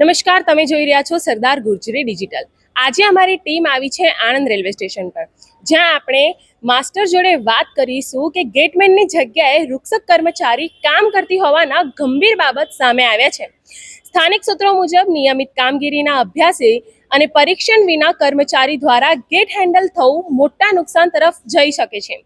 નમસ્કાર, તમે જોઈ રહ્યા છો સરદાર ગુર્જરી ડિજિટલ. આજે અમારી ટીમ આવી છે આણંદ રેલવે સ્ટેશન પર, જ્યાં આપણે માસ્ટર જોડે વાત કરીશું કે ગેટમેનની જગ્યાએ રૂક્ષક કર્મચારી કામ કરતી હોવાના ગંભીર બાબત સામે આવ્યા છે. સ્થાનિક સૂત્રો મુજબ, નિયમિત કામગીરીના અભ્યાસે અને પરીક્ષણ વિના કર્મચારી દ્વારા ગેટ હેન્ડલ થવું મોટા નુકસાન તરફ જઈ શકે છે.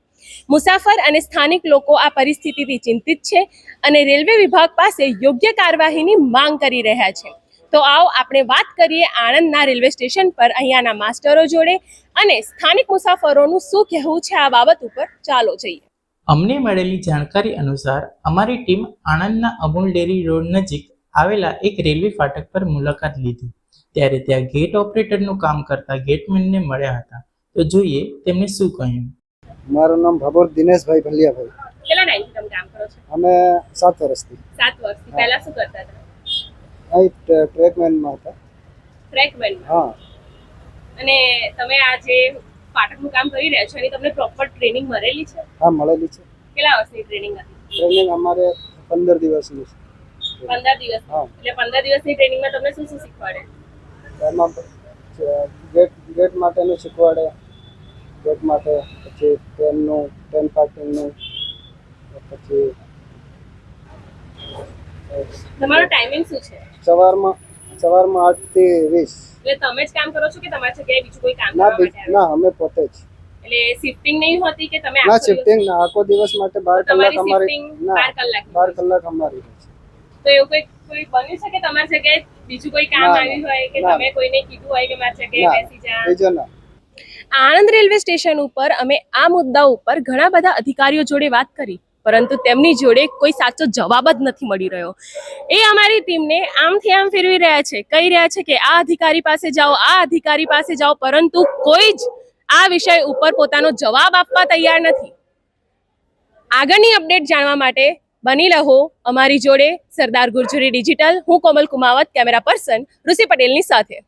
મુસાફર અને સ્થાનિક લોકો આ પરિસ્થિતિથી ચિંતિત છે અને રેલવે વિભાગ પાસે યોગ્ય કાર્યવાહીની માંગ કરી રહ્યા છે. તો આવો આપણે વાત કરીએ આણંદના રેલવે સ્ટેશન પર અહીંયાના માસ્ટરો જોડે અને સ્થાનિક મુસાફરોનું શું કહેવું છે આ બાબત ઉપર ચાલો જઈએ. અમને મળેલી જાણકારી અનુસાર અમારી ટીમ આણંદના અમૂલ ડેરી રોડ નજીક આવેલા એક રેલવે ફાટક પર મુલાકાત લીધી. ત્યારે ત્યાં ગેટ ઓપરેટરનું કામ કરતા ગેટમેનને મળ્યા હતા. તો જોઈએ તેમણે શું કહ્યું. મારું નામ ભાભોર દિનેશભાઈ ભલિયાભાઈ. કેટલા ટાઈમથી તમે કામ કરો છો? અમે સાત વર્ષથી. સાત વર્ષથી. પહેલા શું કરતા હતા? ટ- ટ્રેકમેનમાં હતા. ટ્રેકમેન હા. અને તમે આ જે ફાટકનું કામ કરી રહ્યા છો એની તમને પ્રોપર ટ્રેનિંગ મળેલી છે? હા મળેલી છે. કેટલા વર્ષની ટ્રેનિંગ હતી? ટ્રેનિંગ અમારે પંદર દિવસની છે. પંદર દિવસ? હા. એટલે પંદર દિવસની ટ્રેનિંગમાં તમને શું શું શીખવાડે? એમાં ગેટ ગેટ માટેનું શીખવાડે ગેટ માટે પછી ટ્રેનનું ટ્રેન પાર્કિંગનું પછી તમારો ટાઈમિંગ શું છે? સવારમાં સવારમાં આઠથી વીસ. એટલે તમે જ કામ કરો છો કે તમારી જગ્યાએ બીજું કોઈ કામ ના? ના અમે પોતે જ. એટલે શિફ્ટિંગ નહીં હોતી કે તમે ના શિફ્ટિંગ ના આખો દિવસ માટે બાર તો કલાક તમારી અમારી ના બાર કલાકની બાર કલાક અમારી તો એવું કોઈ કોઈ બન્યું છે કે તમારી જગ્યાએ બીજું કોઈ કામ આવ્યું હોય કે તમે કોઈને કીધું હોય કે મારી જગ્યાએ બેસી જા બીજો ના. આણંદ રેલવે સ્ટેશન ઉપર અમે આ મુદ્દા ઉપર ઘણા બધા અધિકારીઓ જોડે વાત કરી. પરંતુ તેમની જોડે કોઈ સાચો જવાબ જ નથી મળી રહ્યો. એ અમારી ટીમને આમથી આમ ફેરવી રહ્યા છે. કહી રહ્યા છે કે આ અધિકારી પાસે જાઓ, આ અધિકારી પાસે જાઓ, પરંતુ કોઈ જ આ વિષય ઉપર પોતાનો જવાબ આપવા તૈયાર નથી. આગળની અપડેટ જાણવા માટે બની રહો અમારી જોડે સરદાર ગુર્જરી ડિજિટલ. હું કોમલ કુમાવત, કેમેરા પર્સન ઋષિ પટેલની સાથે.